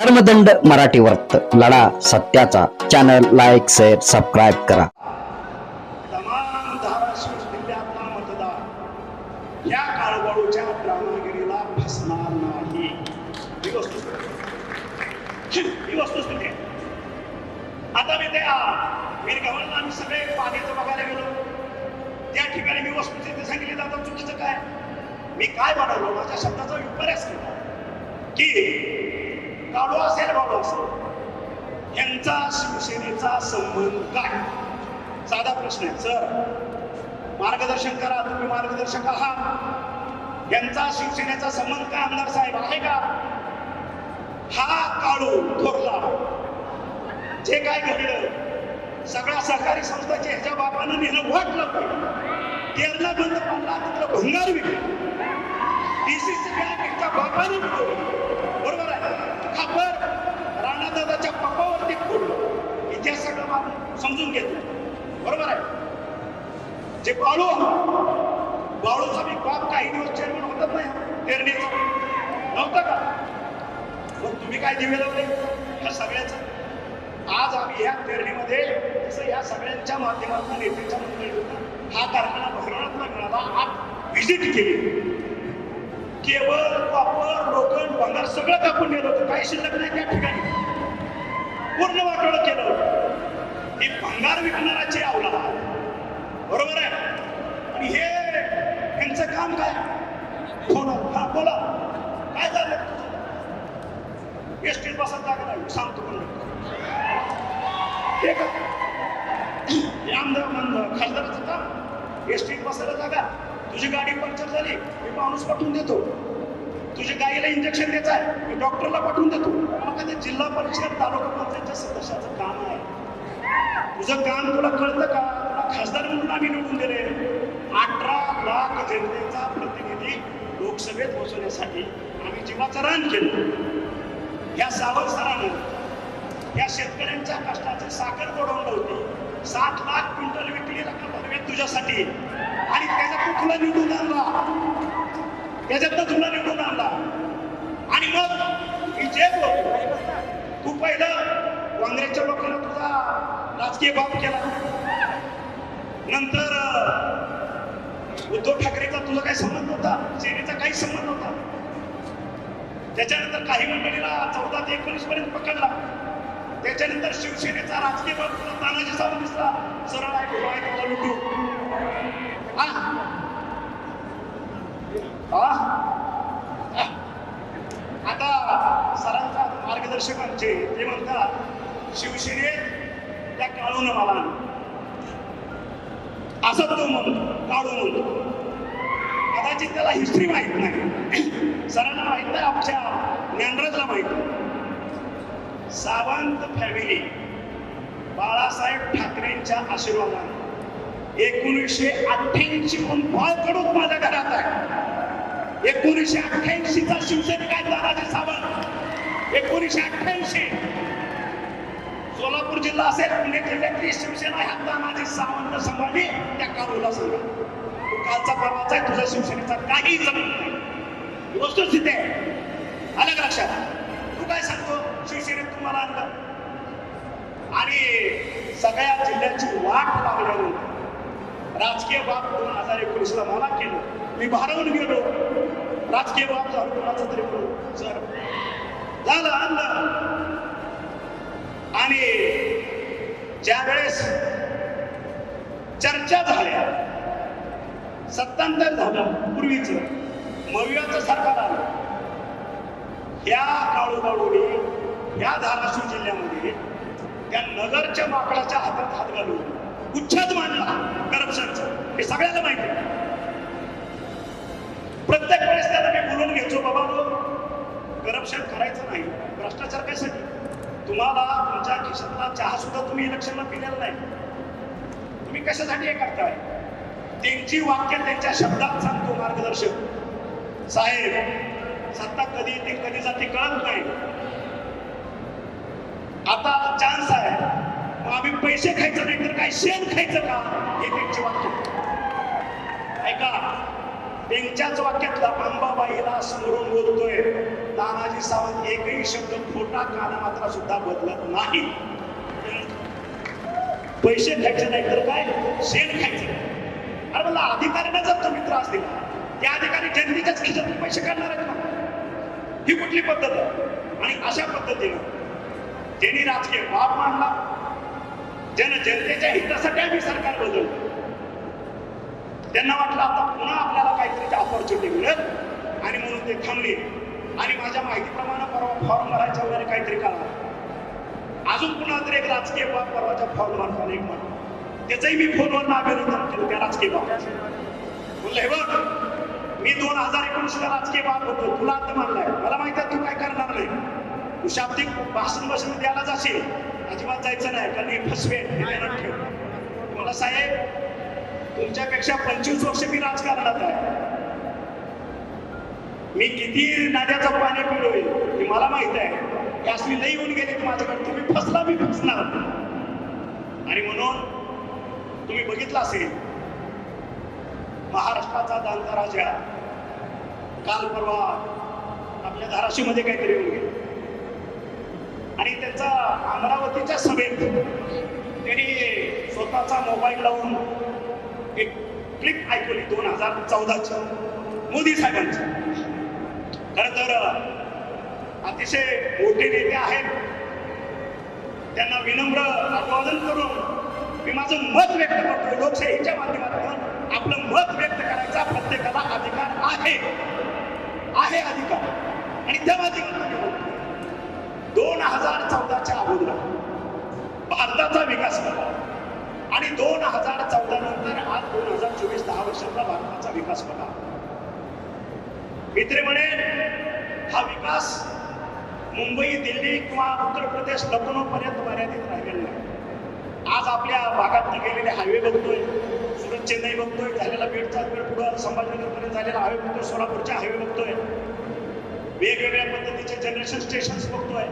धर्मदंड मराठी वर्त लढा सत्याचा. चॅनल लाईक शेअर सबस्क्राईब करा. तमाम धाराशिव जिल्ह्यातला मतदार या फसणार नाही. ही वस्तुस्थिती. ही वस्तुस्थिती. आता मी आम्ही सगळे पाण्याचं बघायला गेलो. त्या ठिकाणी मी वस्तुस्थिती सांगितली चुकीचं काय? मी काय माझ्या शब्दाचा विपर्यास केला. की काळू असेल बाळू असेल यांचा शिवसेनेचा संबंध काय? साधा प्रश्न आहे. सर मार्गदर्शन करा तुम्ही मार्गदर्शक आहात. यांचा शिवसेनेचा संबंध काय आमदार साहेब आहे का? हा काळू थोरला. जे काय घडलं सगळ्या सहकारी संस्थाचे ह्याच्या बापानं नेलं वाटलं लावलं. बंद पडला तिथलं भंगार विकलं. डीसीसी बँक ह्याच्या बापानं खापर राणादादाच्या पप्पावरती फोडलं इतिहास सगळं आपण समजून घेतो बरोबर आहे? जे बाळू बाळूचा मी बाप काही दिवस चेअरमन होतात नाही. तेरणीचा नव्हता का? मग तुम्ही काय दिवे लावले? ह्या सगळ्याचं? आज आम्ही ह्या पेरणीमध्ये जसं या सगळ्यांच्या माध्यमातून नेत्यांच्या मंडळीतून हा कारखाना भरवण्यात मिळाला आज व्हिजिट केली. केवळ कॉपर लोखंड भंगार सगळं कापून गेलं होतं. काही शिल्लक नाही त्या ठिकाणी. पूर्ण वाटोळं केलं. होतं ही भंगार विकणाराची आवला बरोबर आहे? आणि हे यांचं काम काय? बोला हा बोला. काय झालं? एसटीत बसत जागा नाही. सांगतो पण हे का? आमदार मंद खासदाराचं काम एसटीत बसायला जागा. तुझी गाडी पंक्चर झाली मी माणूस पाठवून देतो. तुझ्या गाईला इंजेक्शन द्यायचं आहे मी डॉक्टरला पाठवून देतो. मग ते जिल्हा परिषद तालुका पंचायतच्या सदस्याचं काम आहे. तुझं काम तुला कळतं का? तुला खासदार म्हणून आम्ही निवडून दिले. अठरा लाख जनतेचा प्रतिनिधी लोकसभेत पोहोचवण्यासाठी आम्ही जीवाचं रान केलं. या सावंत सरानं या शेतकऱ्यांच्या कष्टाची साखर गोडवून होती सात लाख क्विंटल विकली रक्कम भरवेत तुझ्यासाठी. आणि त्याच्यात तुला निवडून आणला. त्याच्यातनं तुला निवडून आणला. आणि मग मी जे तू पहिलं काँग्रेसच्या लोकांना तुझा राजकीय बाप केला. नंतर उद्धव ठाकरेचा तुझा काही संबंध होता? सेनेचा काही संबंध नव्हता त्याच्यानंतर काही मंडळीला चौदा ते एकोणीस पर्यंत पकडला. त्याच्यानंतर शिवसेनेचा राजकीय बाब तानाजी साहेब दिसला सरळ आहे उभा लुटू हा? हा? आता सरांचा मार्गदर्शकांचे ते म्हणतात शिवसेने त्या काळून मला असं तो म्हणतो काढून म्हणतो कदाचित त्याला हिस्ट्री माहीत नाही सरांना माहीत नाही आमच्या ज्ञानराजला माहीत नाही. सावंत फॅमिली बाळासाहेब ठाकरेंच्या आशीर्वादाने एकोणीसशे अठ्ठ्याऐंशी म्हणून कडून माझ्या घरात आहे. एकोणीसशे अठ्ठ्याऐंशीचा शिवसैनिक आहे दादाजी सावंत? एकोणीसशे अठ्ठ्याऐंशी. सोलापूर जिल्हा असेल पुणे जिल्ह्यातली शिवसेना ह्या तानाजी सावंत संभाजी त्या काळूला सांगा तू कालचा परवाचा आहे तुझ्या शिवसेनेचा काही जमत नाही. ही वस्तुस्थिती आहे. आलं का लक्षात? शिवसेनेत तुम्हाला आणलं. आणि सगळ्या जिल्ह्याची वाट लागल्यावर राजकीय बाब दोन हजार एकोणीसला मला केलं. मी भारावून गेलो. राजकीय बाब झालं कोणाचा तरी म्हणून. सर झालं आणलं. आणि ज्या वेळेस चर्चा झाल्या सत्तांतर झालं पूर्वीच मवियाचं सरकार आलं. या काळूबाळूने या धाराशिव जिल्ह्यामध्ये त्या नगरच्या माकडाच्या हातात हात घालून उच्छेद मांडला करप्शनचा हे सगळ्याला माहिती आहे. प्रत्येक वेळेस त्याला मी बोलून घ्यायचो बाबा हो, करप्शन करायचं नाही भ्रष्टाचार कशासाठी? तुम्हाला तुमच्या खिशातला चहा सुद्धा तुम्ही इलेक्शनला पिलेला नाही. तुम्ही कशासाठी हे करताय? त्यांची वाक्य त्यांच्या शब्दात सांगतो मार्गदर्शक. साहेब सत्ता कधी येते कधी जाते कळत नाही आता चान्स आहे मग आम्ही पैसे खायचं नाही तर काय शेण खायचं का? हे त्यांचे वाक्य. ऐका त्यांच्याच वाक्यातला अंबाबाईला स्मरून बोलतोय. तानाजी सावंत एकही शब्द खोटा कानामात्रा सुद्धा बदलत नाही. पैसे खायचे नाही तर काय? शेण खायचं. अरे मला अधिकाऱ्यांना जर तुम्ही त्रास दिला त्या अधिकारी जनतेच्याच खिशातून पैसे काढणार आहेत ना? ही कुठली पद्धत आहे? आणि अशा पद्धतीनं त्यांनी राजकीय बाप मांडला ज्यानं जनतेच्या हितासाठी आम्ही सरकार बदललं त्यांना वाटलं आता पुन्हा आपल्याला काहीतरी ऑपॉर्च्युनिटी मिळेल. आणि म्हणून ते थांबले. आणि माझ्या माहितीप्रमाणे परवा फॉर्म भरायच्या वगैरे काहीतरी कळालं अजून पुन्हा तरी एक राजकीय बाब परवाच्या फॉर्म भरताना एक म्हणून त्याचंही मी फोनवर अभिनंदन केलं त्या राजकीय बाब म्हणलं हे बघ मी दोन हजार एकोणीसला राजकीय बाब होतो. तुला आता मानलाय मला माहिती आहे तू काय करणार नाही. तू शाब्दिक भाषण भाषण द्यायला जाशील. अजिबात जायचं नाही कारण हे फसवे ठेव. मला साहेब तुमच्यापेक्षा पंचवीस वर्ष मी राजकारणात आहे. मी किती नाद्याचं पाणी पिलोय हे मला माहीत आहे. की असली लई येऊन गेली माझ्याकडे तुम्ही फसला मी फसणार. आणि म्हणून तुम्ही बघितलं असेल महाराष्ट्राचा दांता राजा काल परवा आपल्या धाराशिवमध्ये काहीतरी होऊन गेले. आणि त्यांचा अमरावतीच्या सभेत त्यांनी स्वतःचा मोबाईल लावून एक क्लिप ऐकवली दोन हजार चौदाची मोदी साहेबांची. खर तर अतिशय मोठे नेते आहेत. त्यांना विनम्र अभिवादन करून मी माझं मत व्यक्त करतो लोकशाहीच्या माध्यमातून आपलं मत व्यक्त करायचा प्रत्येकाला अधिकार आहे. आहे अधिकार. आणि त्या माध्यमातून हजार चौदाच्या अगोदर. भारताचा विकास करावा आणि दोन हजार चौदा नंतर आज दोन हजार चोवीस दहा वर्षातला भारताचा विकास बघा. मित्र म्हणेन हा विकास मुंबई दिल्ली किंवा उत्तर प्रदेश लखनौ पर्यंत मर्यादित राहिलेला नाही. आज आपल्या भागात गेलेले हायवे बघतोय सुरत चेन्नई बघतोय झालेला बीडचा बीड पुढं संभाजीनगर पर्यंत झालेला हायवे बघतोय सोलापूरच्या हायवे बघतोय. वेगवेगळ्या पद्धतीचे जनरेशन स्टेशन्स बघतोय.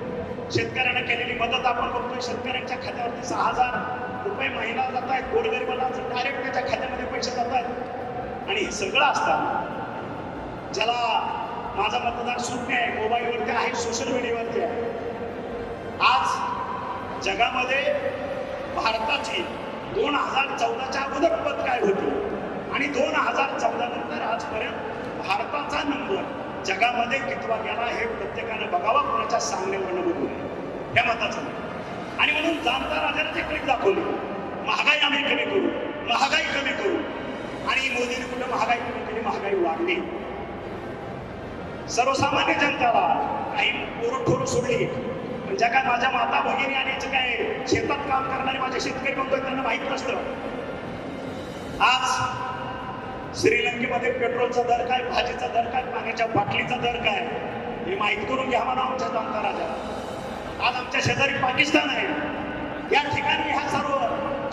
शेतकऱ्यांना केलेली मदत आपण बघतोय. शेतकऱ्यांच्या खात्यावरती सहा हजार रुपये महिना जात आहेत. गोरगरिबांना डायरेक्ट त्याच्या खात्यामध्ये पैसे जात आहेत. आणि हे सगळं असताना ज्याला माझा मतदार शून्य आहे मोबाईलवरती आहे सोशल मीडियावरती आहे. आज जगामध्ये भारताची दोन हजार चौदाच्या अगोदर पद काय होती? आणि दोन हजार चौदा नंतर आजपर्यंत भारताचा नंबर जगामध्ये कितवा गेला हे प्रत्येकानं बघावं कोणाच्या सांगण्यावरनं बघू नये या मताचं आणि म्हणून जाणता राजाने ते दाखवली महागाई आम्ही कमी करू महागाई कमी करू. आणि मोदीने कुठं महागाई कमी केली? महागाई वाढली. सर्वसामान्य जनताला काही पोरं ठोरू सोडली. पण ज्या काय माझ्या माता भगिनी आणि जे काय शेतात काम करणारे माझे शेतकरी बंधू त्यांना माहीत नसतं. आज श्रीलंकेमध्ये पेट्रोलचा दर काय भाजीचा दर काय पाण्याच्या बाटलीचा दर काय? हे माहीत करून घ्या म्हणा आमच्या जाणता राजा. आज आमच्या शेजारी पाकिस्तान आहे. या ठिकाणी ह्या सर्व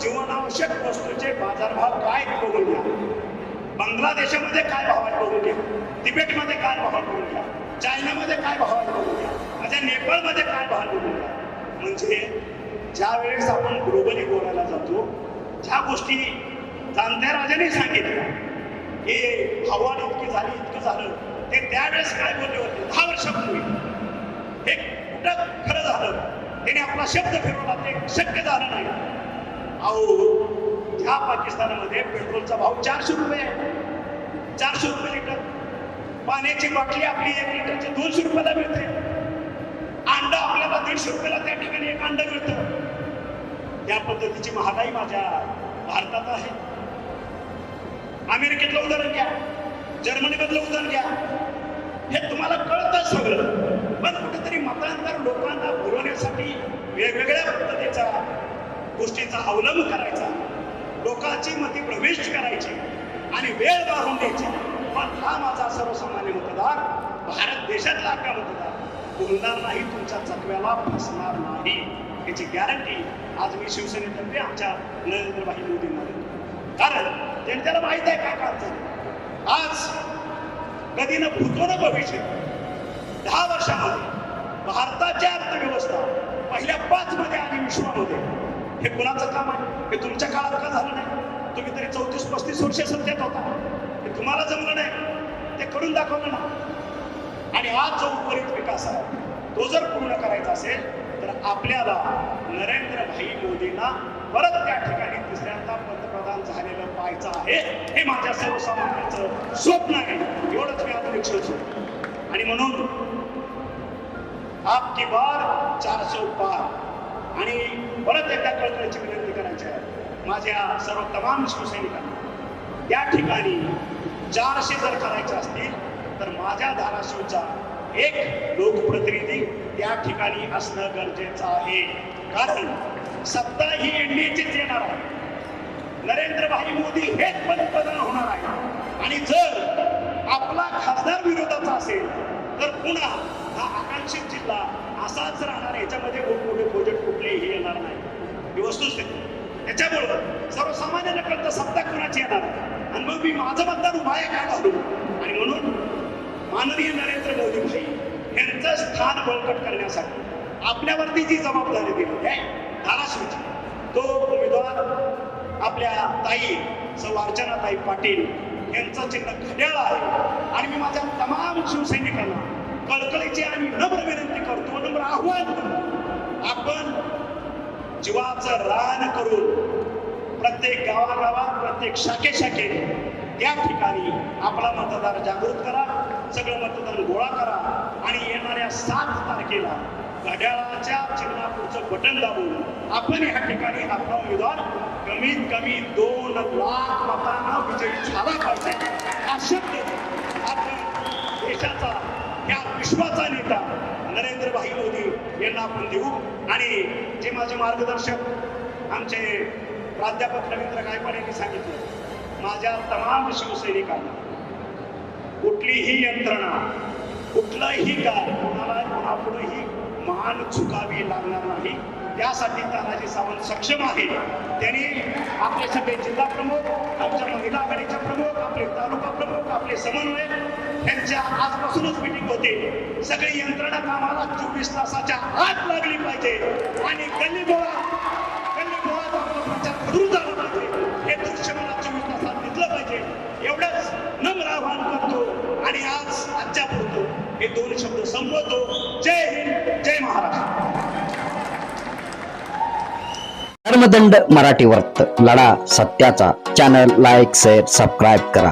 जीवनावश्यक वस्तूचे बाजारभाव काय बघून घ्या. बांगलादेशामध्ये काय भाव आहे बघून घ्या. तिबेटमध्ये काय भाव आहे बघून घ्या. चायनामध्ये काय भाव आहे बघून घ्या. माझ्या नेपाळमध्ये काय भाव आहे बघून घ्या. म्हणजे ज्या वेळेस आपण ग्लोबली बोलायला जातो ज्या गोष्टी जाणत्या राजाने सांगितल्या हे हवा इतकी झाली इतकं झालं. ते त्यावेळेस काय बोलले होते? दहा वर्षापूर्वी. हे कुठं खरं झालं? त्याने आपला शब्द फिरवला ते शक्य झालं नाही. अहो ह्या पाकिस्तानामध्ये पेट्रोलचा भाव चारशे रुपये आहे. चारशे रुपये लिटर. पाण्याची बाटली आपली एक लिटरची दोनशे रुपयाला मिळते. अंडा आपल्याला दीडशे रुपयाला त्या ठिकाणी एक अंड मिळतं. त्या पद्धतीची महागाई माझ्या भारतात आहे. अमेरिकेतलं उदाहरण घ्या. जर्मनीमधलं उदाहरण घ्या. हे तुम्हाला कळतं सगळं. पण कुठेतरी मतांतर लोकांना पुरवण्यासाठी वेगवेगळ्या पद्धतीचा गोष्टीचा अवलंब करायचा. लोकांची मती प्रविष्ट करायची आणि वेळ वाढवून द्यायची पण हा माझा सर्वसामान्य मतदार भारत देशातला आपला मतदार बोलणार नाही तुमच्या चकव्याला फसणार नाही. याची गॅरंटी आज मी शिवसेनेतर्फे आमच्या नरेंद्रभाई मोदींना देतो. कारण त्यांच्याला माहीत आहे काय काम आज कधी न भूतो न भविष्य दहा वर्षामध्ये भारताची अर्थव्यवस्था पहिल्या पाच मध्ये आणि विश्वामध्ये हे कुणाचं काम आहे? हे तुमच्या काळात का झालं नाही? तुम्ही तरी चौतीस पस्तीस वर्ष सत्तेत होता. हे तुम्हाला जमलं नाही. ते करून दाखवलं ना. आणि आज जो उर्वरित विकास आहे तो जर पूर्ण करायचा असेल तर आपल्याला नरेंद्र भाई मोदींना परत त्या ठिकाणी तिसऱ्यांदा पंतप्रधान झालेलं पाहायचं आहे. हे माझ्या सर्वसामान्यांचं स्वप्न आहे. एवढंच मी आता निश्चित आणि म्हणून आपकी बार चारशे पार. आणि परत एकदा कळकळीची विनंती करायची आहे. माझ्या सर्व तमाम शिवसैनिकांना या ठिकाणी चारशे जर करायचे असतील तर माझ्या धाराशिवचा एक लोकप्रतिनिधी त्या ठिकाणी असणं गरजेचं आहे. कारण सत्ता ही एनडीएचीच येणार आहे. नरेंद्रभाई मोदी हेच पंतप्रधान होणार आहे आणि जर आपला खासदार विरोधाचा असेल तर पुन्हा हा आकांक्षित जिल्हा असाच राहणार. याच्यामध्ये मोठमोठे प्रोजेक्ट कुठलेही येणार नाही. ही वस्तुस्थिती. त्याच्यामुळं सर्वसामान्यांना सत्ता कोणाची येणार आणि मग मी माझं मतदान उभाय काय घालू आणि म्हणून माननीय नरेंद्र मोदी भाई यांचं स्थान बळकट करण्यासाठी आपल्यावरती जी जबाबदारी दिली आहे धाराशिवची तो उमेदवार आपल्या ताई सौ अर्चनाताई पाटील यांचं चिन्ह घड्याळ आहे. आणि मी माझ्या तमाम शिवसैनिकांना कळकळीची आणि नम्र विनंती करतो नम्र आव्हान करतो. आपण जीवाचं रान करून प्रत्येक गावागावात प्रत्येक शाखे शाखेत त्या ठिकाणी आपला मतदार जागृत करा. सगळं मतदान गोळा करा आणि येणाऱ्या सात तारखेला घड्याळाच्या चिन्हापूरचं बटन दाबून आपण या ठिकाणी आपला उमेदवार कमीत कमी दोन लाख मतांना विजयी झाला पाहिजे. हा शब्द आपण देशाचा या विश्वाचा नेता नरेंद्रभाई मोदी यांना आपण देऊ. आणि जे माझे मार्गदर्शक आमचे प्राध्यापक रवींद्र गायकवाड यांनी सांगितलं माझ्या तमाम शिवसैनिकांना कुठलीही यंत्रणा कुठलंही काय कोणाला आपणही मान चुकावी लागणार नाही. त्यासाठी तानाजी सावंत सक्षम आहे त्यांनी आपले सगळे जिल्हा प्रमुख आमच्या महिला आघाडीच्या प्रमुख आपले तालुका प्रमुख आपले समन्वय यांच्या आजपासूनच मिटिंग होते. सगळी यंत्रणा कामाला चोवीस तासाच्या आत लागली पाहिजे. आणि गल्ली बोळा गल्ली बोळात आपला प्रचार सुरू झाला पाहिजे हे दृश्य मला चोवीस तासात दिसलं पाहिजे एवढंच नम्र आवाहन करतो आणि आज आजच्या पुरतो हे दोन शब्द संपवतो. जय हिंद जय महाराष्ट्र. धर्मदंड मराठी वर्त लढा सत्याचा. चॅनल लाईक शेअर सबस्क्राईब करा.